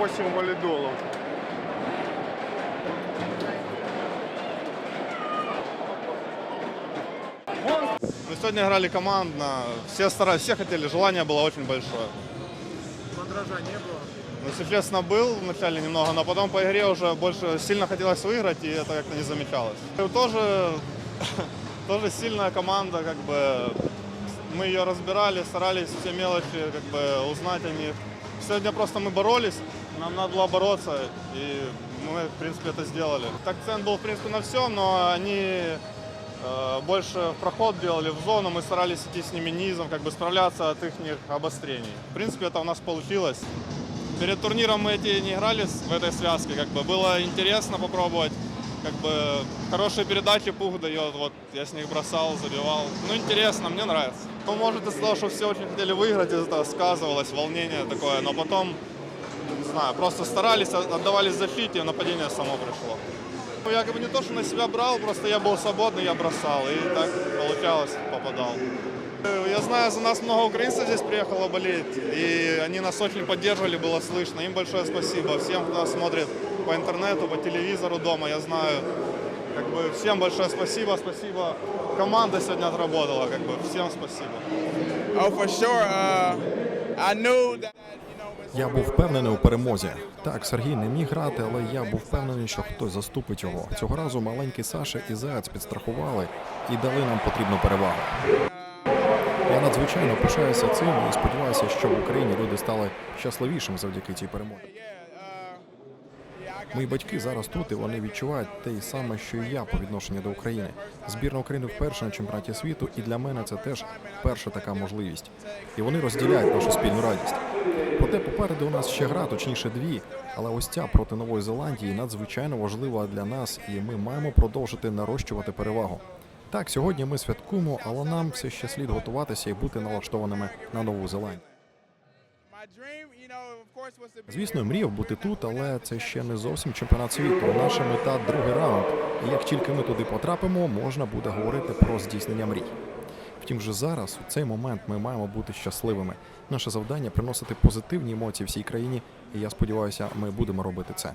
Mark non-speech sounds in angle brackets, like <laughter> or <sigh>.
8 валидолов. Мы сегодня играли командно, все старались, все хотели, желание было очень большое. Мандража не было. Ну, соответственно, был вначале немного, но потом по игре уже больше сильно хотелось выиграть, и это как-то не замечалось. Тоже, <laughs> тоже сильная команда, как бы мы ее разбирали, старались все мелочи как бы узнать о них. Сегодня просто мы боролись, нам надо было бороться, и мы, в принципе, это сделали. Акцент был, в принципе, на все, но они э, больше проход делали в зону, мы старались идти с ними низом, как бы справляться от их обострений. В принципе, это у нас получилось. Перед турниром мы эти не играли в этой связке, как бы было интересно попробовать. Как бы хорошие передачи пух дает, вот я с них бросал, забивал. Ну интересно, мне нравится. Ну, может, из-за того, что все очень хотели выиграть, из этого сказывалось волнение такое, но потом, не знаю, просто старались, от- отдавались защите, и нападение само пришло. Ну, Я как бы не то, что на себя брал, просто я был свободный, я бросал, и так получалось, попадал. Э, Я знаю, за нас много украинцев здесь приехало болеть, и они нас очень поддерживали, было слышно. Им большое спасибо. Всем, кто нас смотрит по интернету, по телевизору дома, я знаю. Как бы всем большое спасибо, спасибо. Команда сегодня отработала, как бы всем спасибо. Oh, for sure. Uh, I knew that, you know, Я був впевнений у перемозі. Так, Сергій не міг грати, але я був впевнений, що хтось заступить його. Цього разу маленький Саша і Заяць підстрахували і дали нам потрібну перевагу. Я надзвичайно пишаюся цим і сподіваюся, що в Україні люди стали щасливішим завдяки цій перемозі. yeah, uh, yeah, I got Мої батьки зараз тут і вони відчувають те саме, що і я по відношенню до України. Збірна України вперше на чемпіонаті світу, і для мене це теж перша така можливість. І вони розділяють нашу спільну радість. Проте попереду у нас ще гра, точніше дві. Але ось ця проти Нової Зеландії надзвичайно важлива для нас, і ми маємо продовжити нарощувати перевагу. Так, сьогодні ми святкуємо, але нам все ще слід готуватися і бути налаштованими на Нову Зеландію. Звісно, мріяв бути тут, але це ще не зовсім чемпіонат світу. Наша мета другий раунд. І як тільки ми туди потрапимо, можна буде говорити про здійснення мрій. Втім, вже зараз, у цей момент, ми маємо бути щасливими. Наше завдання приносити позитивні емоції всій країні, і я сподіваюся, ми будемо робити це.